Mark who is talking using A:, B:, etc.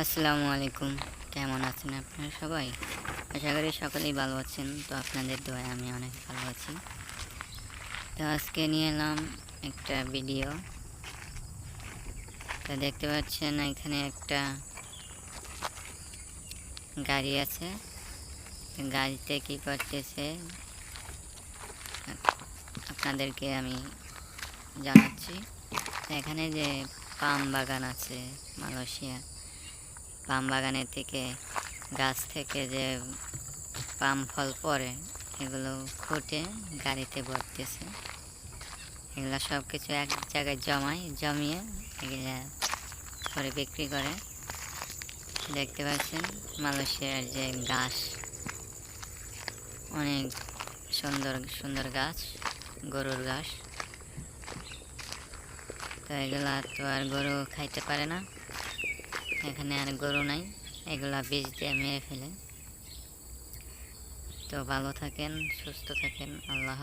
A: আসসালামু আলাইকুম। কেমন আছেন আপনারা সবাই? আশা করি সকলেই ভালো আছেন। তো আপনাদের দোয়ায় আমি অনেক ভালো আছি। তো আজকে নিয়ে এলাম একটা ভিডিও। তো দেখতে পাচ্ছেন এখানে একটা গাড়ি আছে। গাড়িতে কি করতেছে? আপনাদেরকে আমি জানাচ্ছি। এখানে যে পাম বাগান আছে মালয়েশিয়া পাম বাগানের থেকে, গাছ থেকে যে পাম ফল পড়ে, এগুলো খুঁটে গাড়িতে ভরতেছে। এগুলো সব কিছু এক জায়গায় জমায়, জমিয়ে এগুলো করে বিক্রি করে। দেখতে পাচ্ছেন মালয়েশিয়ার যে গাছ অনেক সুন্দর সুন্দর গাছ, গরুর ঘাস। তো এগুলা তো আর গরু খাইতে পারে না। এখানে আর গরু নাই এগুলা বীজ দিয়ে মেরে ফেলে তো ভালো থাকেন, সুস্থ থাকেন, আল্লাহ।